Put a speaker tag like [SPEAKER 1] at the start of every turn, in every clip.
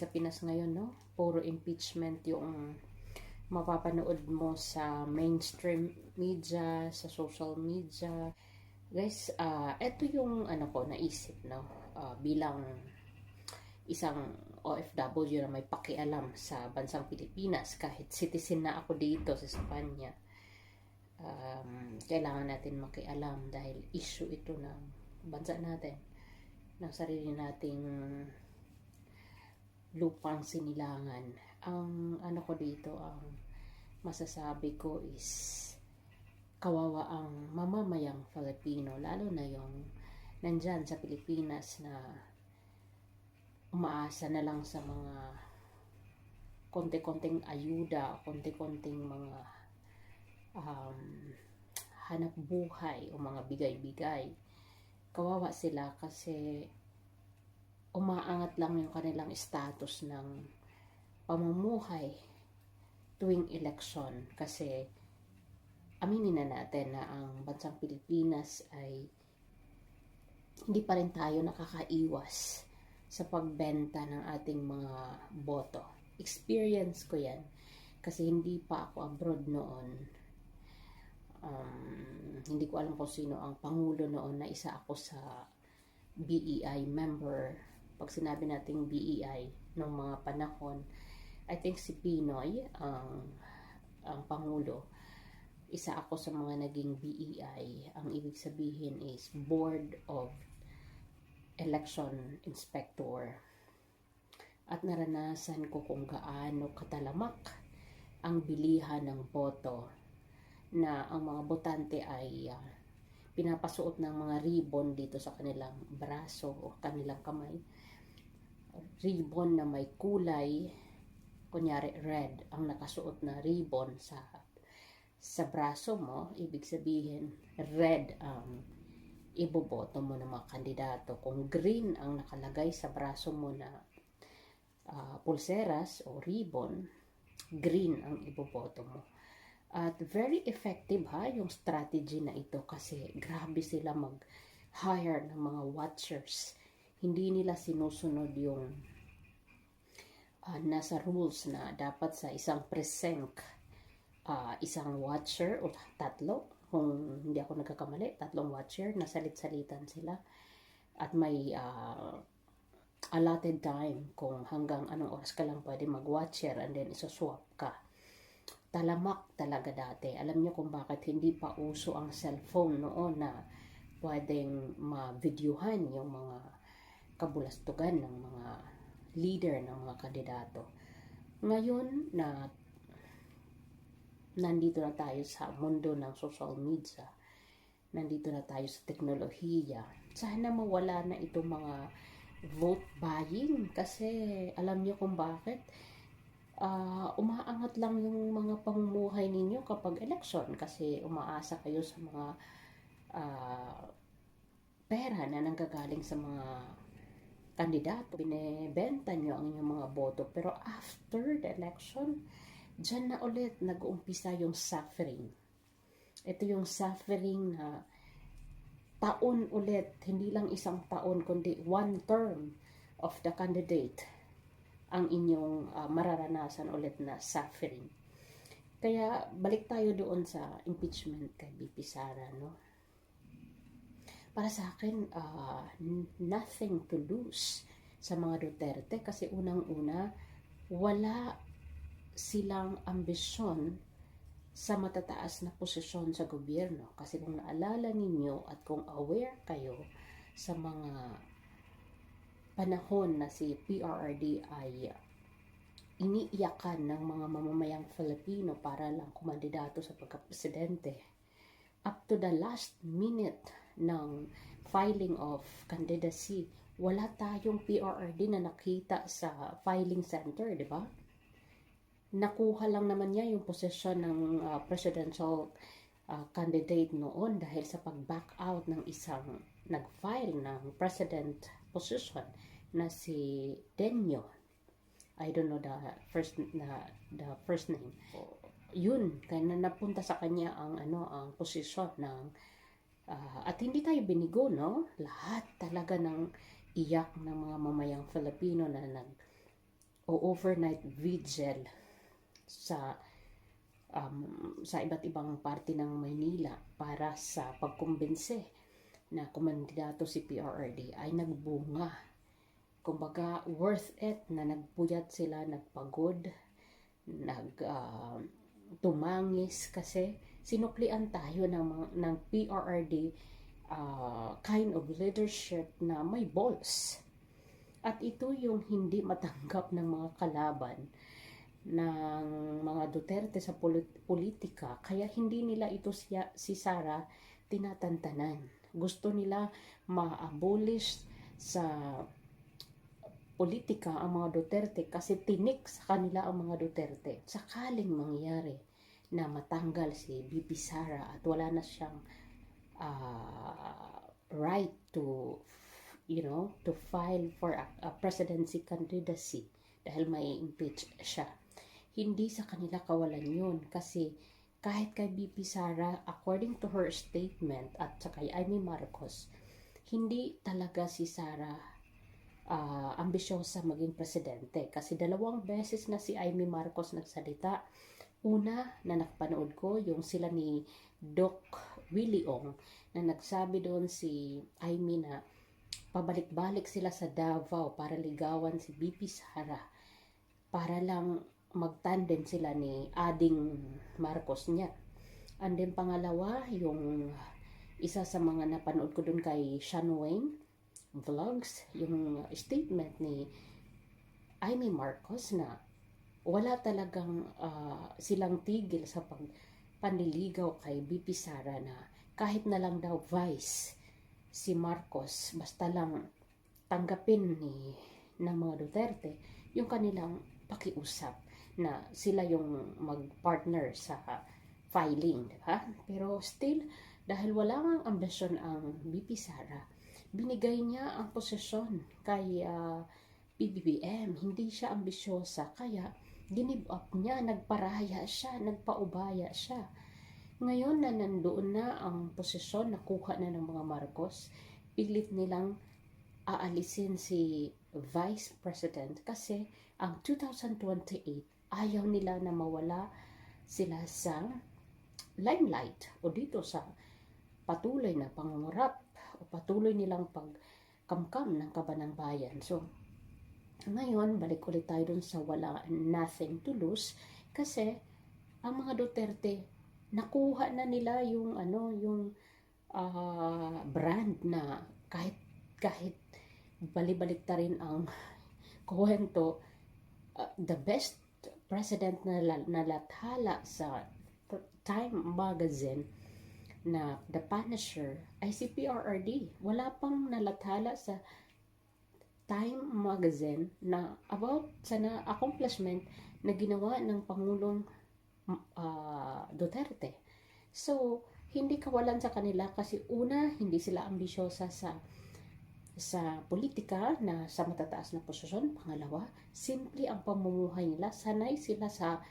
[SPEAKER 1] sa Pinas ngayon, no? Puro impeachment yung mapapanood mo sa mainstream media, sa social media. Guys, ah ito yung ano ko naisip, no? Ah, bilang isang OFW na may pakialam sa bansang Pilipinas kahit citizen na ako dito sa Espanya. Um, kailangan natin makialam dahil issue ito ng bansa natin ng sarili nating lupang sinilangan. Ang ano ko dito, ang masasabi ko is kawawa ang mamamayang Filipino, lalo na yung nandyan sa Pilipinas na umaasa na lang sa mga konti-konting ayuda, konti-konting mga um, hanap buhay o mga bigay-bigay. Kawawa sila kasi umaangat lang yung kanilang status ng pamumuhay tuwing election kasi aminin na natin na ang bansang Pilipinas ay hindi pa rin tayo nakakaiwas sa pagbenta ng ating mga boto. Experience ko yan kasi hindi pa ako abroad noon. Um, hindi ko alam kung sino ang pangulo noon na isa ako sa BEI member. Pag sinabi nating BEI noong mga panahon, I think si Pinoy ang ang pangulo. Isa ako sa mga naging BEI. Ang ibig sabihin is Board of Election Inspector. At naranasan ko kung gaano katalamak ang bilihan ng boto na ang mga botante ay uh, pinapasuot ng mga ribbon dito sa kanilang braso o kanilang kamay. Ribbon na may kulay, kunyari red, ang nakasuot na ribbon sa sa braso mo, ibig sabihin red ang iboboto mo ng mga kandidato. Kung green ang nakalagay sa braso mo na uh, pulseras o ribbon, green ang iboboto mo. At very effective ha yung strategy na ito kasi grabe sila mag-hire ng mga watchers. Hindi nila sinusunod yung uh, nasa rules na dapat sa isang precinct uh, isang watcher o tatlo kung hindi ako nagkakamali, tatlong watcher, nasalit-salitan sila at may uh, allotted time kung hanggang anong oras ka lang pwede mag-watcher and then isoswap ka talamak talaga dati. Alam niyo kung bakit hindi pa uso ang cellphone noon na pwedeng ma-videohan yung mga kabulastugan ng mga leader ng mga kandidato. Ngayon na nandito na tayo sa mundo ng social media, nandito na tayo sa teknolohiya, sana mawala na itong mga vote buying kasi alam niyo kung bakit uh, umaangat lang yung mga pamumuhay ninyo kapag election kasi umaasa kayo sa mga uh, pera na nanggagaling sa mga kandidato. Binebenta nyo ang inyong mga boto. Pero after the election, dyan na ulit nag-uumpisa yung suffering. Ito yung suffering na taon ulit, hindi lang isang taon, kundi one term of the candidate ang inyong uh, mararanasan ulit na suffering. Kaya balik tayo doon sa impeachment kay BP Sara, no? Para sa akin, uh, nothing to lose sa mga Duterte kasi unang-una, wala silang ambisyon sa matataas na posisyon sa gobyerno. Kasi kung naalala ninyo at kung aware kayo sa mga panahon na si PRRD ay iniiyakan ng mga mamamayang Filipino para lang kumandidato sa pagkapresidente. Up to the last minute ng filing of candidacy, wala tayong PRRD na nakita sa filing center, di ba? Nakuha lang naman niya yung posisyon ng uh, presidential uh, candidate noon dahil sa pag-back out ng isang nag-file ng president position na si Denyo. I don't know the first na the first name. Yun, kaya na napunta sa kanya ang ano ang posisyon ng uh, at hindi tayo binigo no. Lahat talaga ng iyak ng mga mamayang Filipino na nag o overnight vigil sa um, sa iba't ibang parte ng Maynila para sa pagkumbinse na kumandidato si PRRD ay nagbunga. Kumbaga, worth it na nagpuyat sila, nagpagod, nag ah, tumangis kasi sinuklian tayo ng, ng PRRD ah, kind of leadership na may balls. At ito yung hindi matanggap ng mga kalaban ng mga Duterte sa polit- politika. Kaya hindi nila ito siya, si Sara tinatantanan. Gusto nila ma-abolish sa politika ang mga Duterte kasi tinik sa kanila ang mga Duterte. Sakaling mangyari na matanggal si BP Sara at wala na siyang ah, right to you know to file for a, a presidency candidacy dahil may impeach siya. Hindi sa kanila kawalan yun kasi kahit kay BP Sara according to her statement at sa kay Amy Marcos hindi talaga si Sara ah, ambisyosa maging presidente kasi dalawang beses na si Amy Marcos nagsalita una na nakapanood ko yung sila ni Doc Willie Ong na nagsabi doon si Amy na pabalik-balik sila sa Davao para ligawan si BP Sara para lang magtandem sila ni Ading Marcos niya. And then pangalawa, yung isa sa mga napanood ko dun kay Sean Wayne vlogs, yung statement ni Amy Marcos na wala talagang ah, silang tigil sa pag panliligaw kay BP Sara na kahit na lang daw vice si Marcos basta lang tanggapin ni ng mga Duterte yung kanilang pakiusap na sila yung mag-partner sa filing, di ba? Pero still, dahil wala ngang ambisyon ang BP Sara, binigay niya ang posisyon kay ah, PBBM. Hindi siya ambisyosa, kaya ginib up niya, nagparaya siya, nagpaubaya siya. Ngayon na nandoon na ang posisyon, nakuha na ng mga Marcos, pilit nilang aalisin si Vice President kasi ang 2028 ayaw nila na mawala sila sa limelight o dito sa patuloy na pangungurap o patuloy nilang pagkamkam ng kabanang bayan. So, ngayon, balik ulit tayo dun sa wala nothing to lose kasi ang mga Duterte nakuha na nila yung ano yung ah, brand na kahit kahit balibalik ta rin ang kwento ah, the best president na la- nalathala sa Time magazine na The Punisher ay si PRRD. Wala pang nalathala sa Time magazine na about sa na accomplishment na ginawa ng Pangulong ah, Duterte. So, hindi kawalan sa kanila kasi una, hindi sila ambisyosa sa sa politika na sa matataas na posisyon. Pangalawa, simple ang pamumuhay nila. Sanay sila sa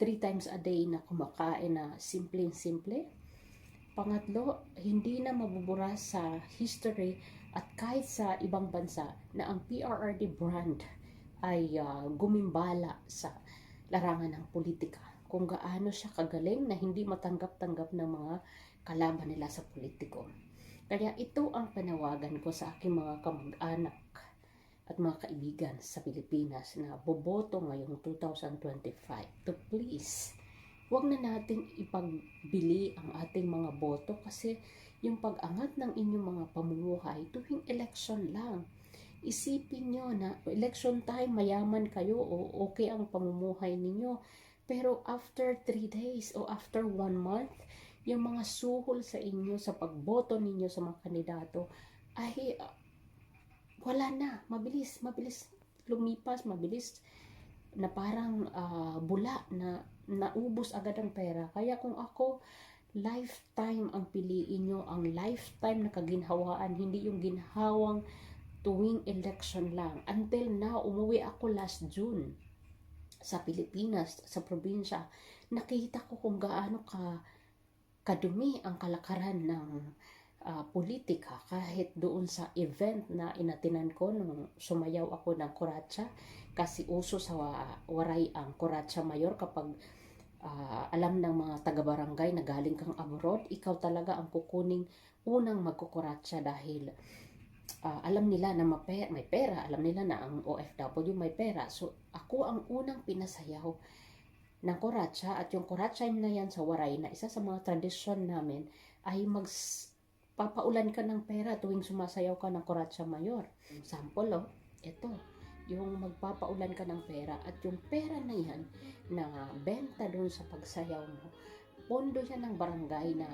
[SPEAKER 1] three times a day na kumakain na simpleng-simple. Pangatlo, hindi na mabubura sa history at kahit sa ibang bansa na ang PRRD brand ay ah, gumimbala sa larangan ng politika. Kung gaano siya kagaling na hindi matanggap-tanggap ng mga kalaban nila sa politiko. Kaya ito ang panawagan ko sa aking mga kamag-anak at mga kaibigan sa Pilipinas na boboto ngayong 2025 to please wag na natin ipagbili ang ating mga boto kasi yung pag-angat ng inyong mga pamumuhay tuwing election lang. Isipin nyo na election time, mayaman kayo o okay ang pamumuhay ninyo. Pero after 3 days o after 1 month, yung mga suhol sa inyo sa pagboto ninyo sa mga kandidato ay ah, wala na. Mabilis, mabilis lumipas, mabilis na parang ah, bula na naubos agad ang pera. Kaya kung ako, lifetime ang piliin nyo, ang lifetime na kaginhawaan, hindi yung ginhawang tuwing election lang. Until now, umuwi ako last June sa Pilipinas, sa probinsya. Nakita ko kung gaano ka kadumi ang kalakaran ng ah, politika kahit doon sa event na inatinan ko nung sumayaw ako ng kuratsa kasi uso sa wa- waray ang kuratsa mayor kapag ah, alam ng mga taga-barangay na galing kang abroad, ikaw talaga ang kukuning unang magkukuratsa dahil ah, alam nila na may pera, alam nila na ang OFW may pera. So, ako ang unang pinasayaw ng kuratsa at yung kuratsa na yan sa waray na isa sa mga tradisyon namin ay mag papaulan ka ng pera tuwing sumasayaw ka ng kuratsa mayor. Sample, oh, ito, yung magpapaulan ka ng pera at yung pera na yan na benta doon sa pagsayaw mo, pondo yan ng barangay na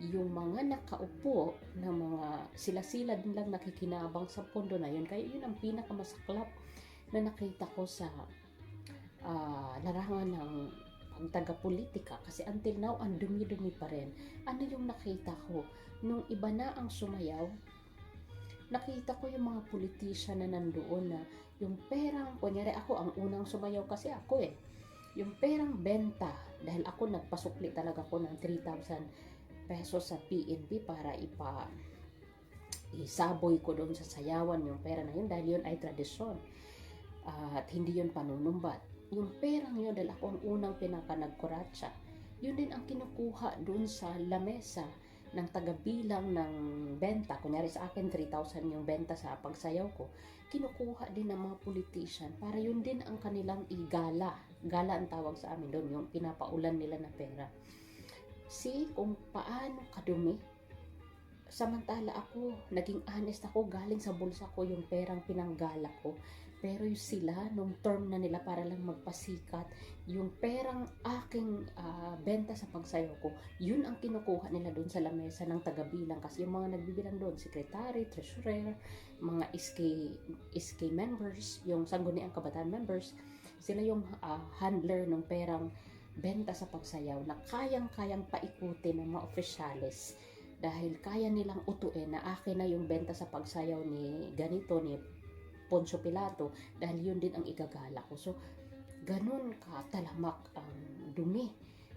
[SPEAKER 1] yung mga nakaupo na mga sila-sila din lang nakikinabang sa pondo na yun. Kaya yun ang pinakamasaklap na nakita ko sa ah, larangan ng ang taga-politika kasi until now ang dumi-dumi pa rin. Ano yung nakita ko? Nung iba na ang sumayaw, nakita ko yung mga politician na nandoon na yung perang, kunyari ako ang unang sumayaw kasi ako eh. Yung perang benta, dahil ako nagpasukli talaga ko ng 3,000 pesos sa PNP para ipa isaboy ko doon sa sayawan yung pera na yun dahil yun ay tradisyon. At hindi yun panunumbat. Yung perang yun dahil ako ang unang pinaka nagkuratsa yun din ang kinukuha doon sa lamesa ng tagabilang ng benta kunyari sa akin 3,000 yung benta sa pagsayaw ko kinukuha din ng mga politician para yun din ang kanilang igala. Gala ang tawag sa amin doon yung pinapaulan nila na pera. See kung paano kadumi samantala ako, naging honest ako, galing sa bulsa ko yung perang pinanggala ko. Pero yung sila, nung term na nila para lang magpasikat, yung perang aking ah, benta sa pagsayo ko, yun ang kinukuha nila doon sa lamesa ng tagabilang. Kasi yung mga nagbibilang doon, secretary, treasurer, mga SK, SK members, yung sangguniang kabataan members, sila yung ah, handler ng perang benta sa pagsayaw na kayang-kayang paikutin ng mga opisyalis dahil kaya nilang utuin na akin na yung benta sa pagsayaw ni ganito ni Poncio Pilato dahil yun din ang igagala ko. So, ganun ka talamak ang dumi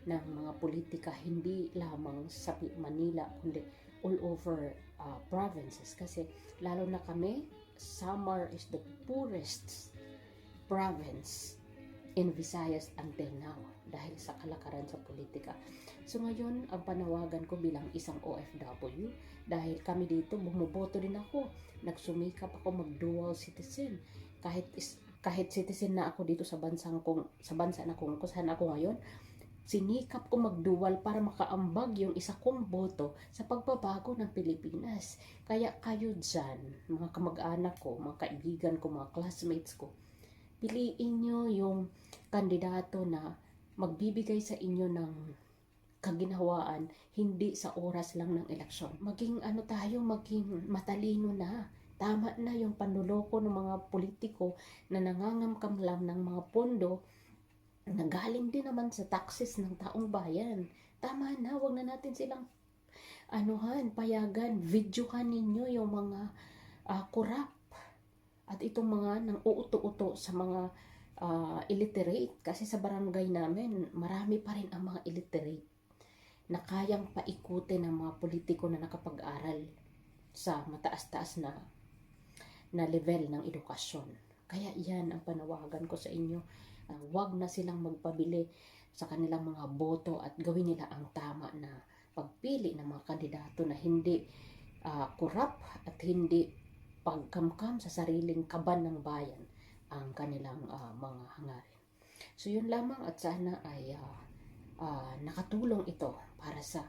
[SPEAKER 1] ng mga politika hindi lamang sa Manila kundi all over uh, provinces kasi lalo na kami Samar is the poorest province in Visayas until now dahil sa kalakaran sa politika. So ngayon, ang panawagan ko bilang isang OFW, dahil kami dito, bumuboto din ako. Nagsumikap ako mag-dual citizen. Kahit is, kahit citizen na ako dito sa bansang kung sa bansa na kung saan ako ngayon, sinikap ko magdual para makaambag yung isa kong boto sa pagbabago ng Pilipinas. Kaya kayo dyan, mga kamag-anak ko, mga kaibigan ko, mga classmates ko, piliin nyo yung kandidato na magbibigay sa inyo ng kaginhawaan, hindi sa oras lang ng eleksyon. Maging ano tayo, maging matalino na. Tama na yung panluloko ng mga politiko na nangangamkam lang ng mga pondo na galing din naman sa taxes ng taong bayan. Tama na, wag na natin silang anuhan, payagan, videohan ninyo yung mga ah, kurap at itong mga nang uuto-uto sa mga ah, illiterate kasi sa barangay namin marami pa rin ang mga illiterate na kayang paikutin ng mga politiko na nakapag-aral sa mataas-taas na na level ng edukasyon. Kaya yan ang panawagan ko sa inyo. Uh, wag na silang magpabili sa kanilang mga boto at gawin nila ang tama na pagpili ng mga kandidato na hindi ah, kurap at hindi pagkamkam sa sariling kaban ng bayan ang kanilang ah, mga hangarin. So yun lamang at sana ay ah, ah, nakatulong ito para sa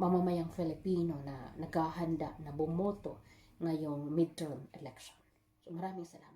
[SPEAKER 1] mamamayang Filipino na naghahanda na bumoto ngayong midterm election. So maraming salamat.